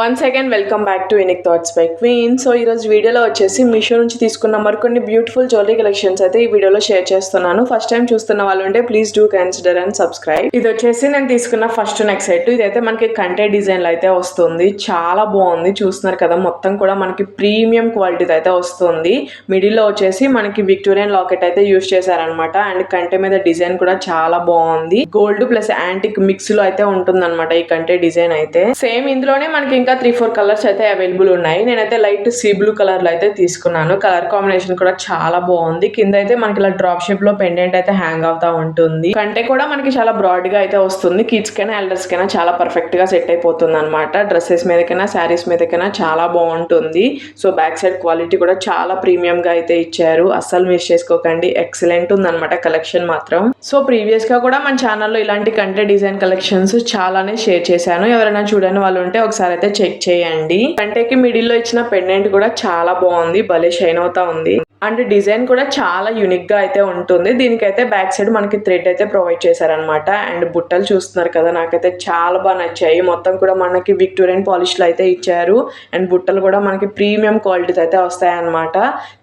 One second welcome back to unique thoughts by queen so ఈరోజు వీడియోలో వచ్చేసి మీషో నుంచి తీసుకున్న మరికొన్ని బ్యూటిఫుల్ జ్యువెలరీ కలెక్షన్స్ అయితే ఈ వీడియోలో షేర్ చేస్తున్నాను. ఫస్ట్ టైం చూస్తున్న వాళ్ళు ఉంటే please do consider and subscribe ఇది వచ్చేసి నేను తీసుకున్న ఫస్ట్ నెక్ సెట్ ఇదైతే మనకి కంటే డిజైన్లో అయితే వస్తుంది. చాలా బాగుంది. చూస్తున్నారు కదా మొత్తం కూడా మనకి ప్రీమియం క్వాలిటీ అయితే వస్తుంది. మిడిల్లో వచ్చేసి మనకి విక్టోరియన్ లాకెట్ అయితే యూస్ చేశారనమాట అండ్ కంటే మీద డిజైన్ కూడా చాలా బాగుంది. గోల్డ్ ప్లస్ యాంటిక్ మిక్స్లో అయితే ఉంటుందన్నమాట ఈ కంటే డిజైన్ అయితే. సేమ్ ఇందులోనే మనకి ఇంకా త్రీ ఫోర్ కలర్స్ అయితే అవైలబుల్ ఉన్నాయి. నేనైతే లైట్ సీ బ్లూ కలర్లో అయితే తీసుకున్నాను. కలర్ కాంబినేషన్ కూడా చాలా బాగుంది. కింద అయితే మనకి ఇలా డ్రాప్ షేప్లో పెండెంట్ అయితే హ్యాంగ్ అవుతా ఉంటుంది. కంటే కూడా మనకి చాలా బ్రాడ్గా అయితే వస్తుంది. కిడ్స్ కైనా ఎల్డర్స్ కైనా చాలా పర్ఫెక్ట్గా సెట్ అయిపోతుంది అనమాట డ్రెస్సెస్ మీదకైనా శారీస్ మీదకైనా చాలా బాగుంటుంది. సో బ్యాక్ సైడ్ క్వాలిటీ కూడా చాలా ప్రీమియం గా అయితే ఇచ్చారు. అస్సలు మిస్ చేసుకోకండి. ఎక్సలెంట్ ఉందన్నమాట కలెక్షన్ మాత్రం. సో ప్రీవియస్గా కూడా మన ఛానల్లో ఇలాంటి కంటే డిజైన్ కలెక్షన్స్ చాలానే షేర్ చేశాను. ఎవరైనా చూడని వాళ్ళు ఉంటే ఒకసారి అయితే చెక్ చేయండి. కంటేకి మిడిల్లో ఇచ్చిన పెండెంట్ కూడా చాలా బాగుంది. భలే షైన్ అవుతా ఉంది. అండ్ డిజైన్ కూడా చాలా యూనిక్గా అయితే ఉంటుంది. దీనికైతే బ్యాక్ సైడ్ మనకి థ్రెడ్ అయితే ప్రొవైడ్ చేశారనమాట అండ్ బుట్టలు చూస్తున్నారు కదా నాకైతే చాలా బాగా నచ్చాయి. మొత్తం కూడా మనకి విక్టోరియన్ పాలిష్లు అయితే ఇచ్చారు. అండ్ బుట్టలు కూడా మనకి ప్రీమియం క్వాలిటీస్ అయితే వస్తాయన్నమాట.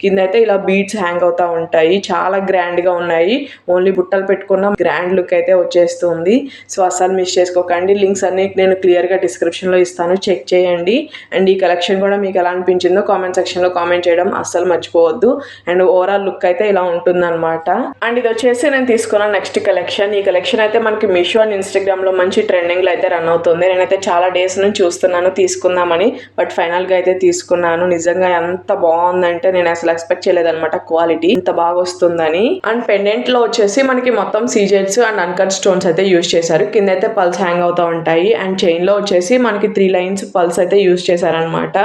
కింద అయితే ఇలా బీడ్స్ హ్యాంగ్ అవుతూ ఉంటాయి. చాలా గ్రాండ్గా ఉన్నాయి. ఓన్లీ బుట్టలు పెట్టుకున్న గ్రాండ్ లుక్ అయితే వచ్చేస్తుంది. సో అస్సలు మిస్ చేసుకోకండి. లింక్స్ అన్ని నేను క్లియర్గా డిస్క్రిప్షన్లో ఇస్తాను. చెక్ చేయండి. అండ్ ఈ కలెక్షన్ కూడా మీకు ఎలా అనిపించిందో కామెంట్ సెక్షన్లో కామెంట్ చేయడం అస్సలు మర్చిపోవద్దు. అండ్ ఓవరాల్ లుక్ అయితే ఇలా ఉంటుందన్నమాట. అండ్ ఇది వచ్చేసి నేను తీసుకున్న నెక్స్ట్ కలెక్షన్ ఈ కలెక్షన్ అయితే మనకి మీషో అండ్ ఇన్స్టాగ్రామ్లో మంచి ట్రెండింగ్లో అయితే రన్ అవుతుంది. నేనైతే చాలా డేస్ నుంచి చూస్తున్నాను తీసుకుందామని బట్ ఫైనల్గా అయితే తీసుకున్నాను. నిజంగా ఎంత బాగుందంటే నేను అసలు ఎక్స్పెక్ట్ చేయలేదన్నమాట క్వాలిటీ ఇంత బాగా వస్తుందని. అండ్ పెండెంట్లో వచ్చేసి మనకి మొత్తం సీజెట్స్ అండ్ అన్కట్ స్టోన్స్ అయితే యూస్ చేశారు. కింద అయితే పల్స్ హ్యాంగ్ అవుతా ఉంటాయి. అండ్ చైన్లో వచ్చేసి మనకి త్రీ లైన్స్ పల్స్ అయితే యూస్ చేశారనమాట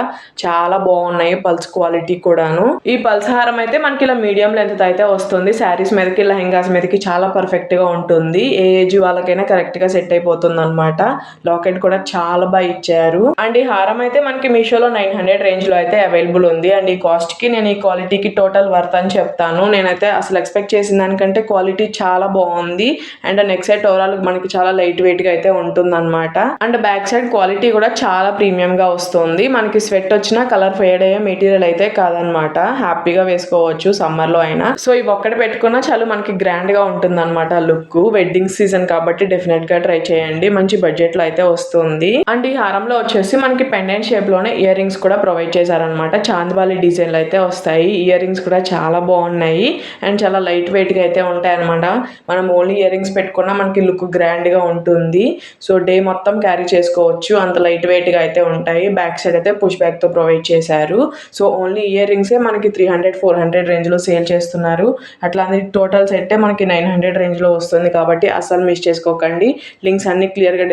చాలా బాగున్నాయి పల్స్ క్వాలిటీ కూడాను. ఈ పల్స్ హారం అయితే మనకి ఇలా మీడియం లెంత్ అయితే వస్తుంది. శారీస్ మీదకి లెహంగాస్ మీదకి చాలా పర్ఫెక్ట్గా ఉంటుంది. ఏ ఏజ్ వాళ్ళకైనా కరెక్ట్గా సెట్ అయిపోతుంది అనమాట లాకెట్ కూడా చాలా బాగా ఇచ్చారు. అండ్ ఈ హారం అయితే మనకి మీషోలో నైన్ హండ్రెడ్ రేంజ్లో అయితే అవైలబుల్ ఉంది. అండ్ ఈ కాస్ట్కి నేను ఈ క్వాలిటీకి టోటల్ వర్త్ అని చెప్తాను. నేనైతే అసలు ఎక్స్పెక్ట్ చేసిన దానికంటే క్వాలిటీ చాలా బాగుంది. అండ్ నెక్స్ట్ సైడ్ ఓవరాల్ మనకి చాలా లైట్ వెయిట్గా అయితే ఉంటుంది అనమాట అండ్ బ్యాక్ సైడ్ క్వాలిటీ కూడా చాలా ప్రీమియంగా వస్తుంది. మనకి స్వెట్ వచ్చిన కలర్ ఫేడ్ అయ్యే మెటీరియల్ అయితే కాదనమాట హ్యాపీగా వేసుకోవచ్చు సమ్మర్లో అయినా. సో ఇవి ఒక్కటి పెట్టుకున్నా చాలు మనకి గ్రాండ్గా ఉంటుంది అనమాట లుక్. వెడ్డింగ్ సీజన్ కాబట్టి డెఫినెట్గా ట్రై చేయండి. మంచి బడ్జెట్లో అయితే వస్తుంది. అండ్ ఈ హారంలో వచ్చేసి మనకి పెండెంట్ షేప్లోనే ఇయర్ రింగ్స్ కూడా ప్రొవైడ్ చేశారనమాట చాందబాలి డిజైన్లు అయితే వస్తాయి. ఇయర్ రింగ్స్ కూడా చాలా బాగున్నాయి. అండ్ చాలా లైట్ వెయిట్గా అయితే ఉంటాయి అనమాట మనం ఓన్లీ ఇయర్ రింగ్స్ పెట్టుకున్నా మనకి లుక్ గ్రాండ్గా ఉంటుంది. సో డే మొత్తం క్యారీ చేసుకోవచ్చు. అంత లైట్ వెయిట్గా అయితే ఉంటాయి. బ్యాక్ సైడ్ అయితే పుష్ బ్యాక్తో ప్రొవైడ్ చేశారు. సో ఓన్లీ ఇయర్ రింగ్స్ మనకి three hundred four four hundred రేంజ్లో సేల్ చేస్తున్నారు. అట్లా టోటల్ సెట్ మనకి నైన్ హండ్రెడ్ రేంజ్లో వస్తుంది కాబట్టి అస్సలు మిస్ చేసుకోకండి. లింక్స్ అన్ని క్లియర్గా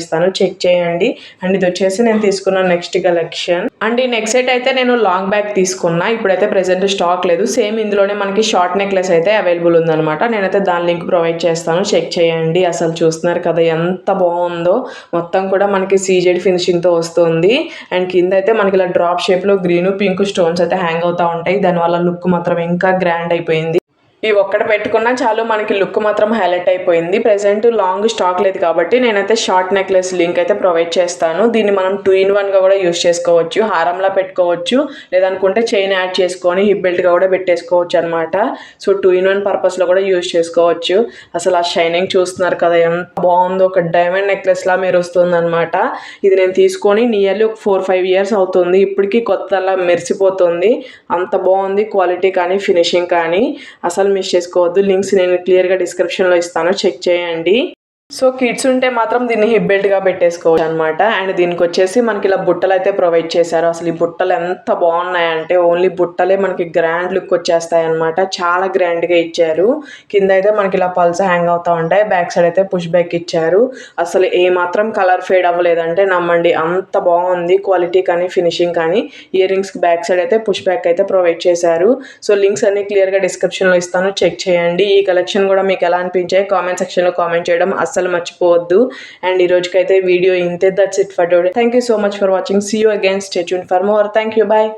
ఇస్తాను. చెక్ చేయండి. అండ్ ఇది వచ్చేసి నేను తీసుకున్న నెక్స్ట్ కలెక్షన్. అండ్ ఈ నెక్స్ట్ సెట్ అయితే నేను లాంగ్ బ్యాగ్ తీసుకున్నా. ఇప్పుడైతే ప్రెసెంట్ స్టాక్ లేదు. సేమ్ ఇందులోనే మనకి షార్ట్ నెక్లెస్ అయితే అవైలబుల్ ఉందనమాట నేనైతే దాని లింక్ ప్రొవైడ్ చేస్తాను. చెక్ చేయండి. అసలు చూస్తున్నారు కదా ఎంత బాగుందో. మొత్తం కూడా మనకి సీజెడ్ ఫినిషింగ్తో వస్తుంది. అండ్ కింద అయితే మనకి ఇలా డ్రాప్ షేప్లో గ్రీన్ పింక్ స్టోన్స్ అయితే హ్యాంగ్ అవుతా ఉంటాయి. దానివల్ల వాళ్ళ లుక్ మాత్రం ఇంకా గ్రాండ్ అయిపోయింది. ఈ ఒక్కటి పెట్టుకున్నా చాలు మనకి లుక్ మాత్రం హైలైట్ అయిపోయింది. ప్రెసెంట్ లాంగ్ స్టాక్ లేదు కాబట్టి నేనైతే షార్ట్ నెక్లెస్ లింక్ అయితే ప్రొవైడ్ చేస్తాను. దీన్ని మనం టూ ఇన్ వన్గా కూడా యూస్ చేసుకోవచ్చు. హారంలా పెట్టుకోవచ్చు. లేదనుకుంటే చైన్ యాడ్ చేసుకొని హిప్ బెల్ట్గా కూడా పెట్టేసుకోవచ్చు అనమాట సో టూ ఇన్ వన్ పర్పస్లో కూడా యూస్ చేసుకోవచ్చు. అసలు ఆ షైనింగ్ చూస్తున్నారు కదా ఎంత బాగుందో. ఒక డైమండ్ నెక్లెస్లా మీరు వస్తుంది అనమాట ఇది నేను తీసుకొని నియర్లీ ఒక ఫోర్ ఫైవ్ ఇయర్స్ అవుతుంది. ఇప్పటికీ కొత్తలా మెరిసిపోతుంది. అంత బాగుంది క్వాలిటీ కానీ ఫినిషింగ్ కానీ. అసలు మిస్ చేసుకోవద్దు. లింక్స్ నేను క్లియర్గా డిస్క్రిప్షన్లో ఇస్తాను. చెక్ చేయండి. సో కిడ్స్ ఉంటే మాత్రం దీన్ని హిప్ బెల్ట్గా పెట్టేసుకోవచ్చు అనమాట అండ్ దీనికి వచ్చేసి మనకి ఇలా బుట్టలు అయితే ప్రొవైడ్ చేశారు. అసలు ఈ బుట్టలు ఎంత బాగున్నాయంటే ఓన్లీ బుట్టలే మనకి గ్రాండ్ లుక్ వచ్చేస్తాయి అనమాట చాలా గ్రాండ్గా ఇచ్చారు. కింద అయితే మనకి ఇలా పల్స్ హ్యాంగ్ అవుతా ఉంటాయి. బ్యాక్ సైడ్ అయితే పుష్ బ్యాక్ ఇచ్చారు. అసలు ఏ మాత్రం కలర్ ఫేడ్ అవ్వలేదంటే నమ్మండి అంత బాగుంది క్వాలిటీ కానీ ఫినిషింగ్ కానీ. ఇయర్ రింగ్స్ బ్యాక్ సైడ్ అయితే పుష్ బ్యాక్ అయితే ప్రొవైడ్ చేశారు. సో లింక్స్ అన్ని క్లియర్గా డిస్క్రిప్షన్లో ఇస్తాను. చెక్ చేయండి. ఈ కలెక్షన్ కూడా మీకు ఎలా అనిపించాయి కామెంట్ సెక్షన్లో కామెంట్ చేయడం అస్సలు మర్చిపోవద్దు. అండ్ ఈ రోజుకైతే వీడియో ఇంతే that's it for today thank you so much for watching see you again stay tuned for more thank you bye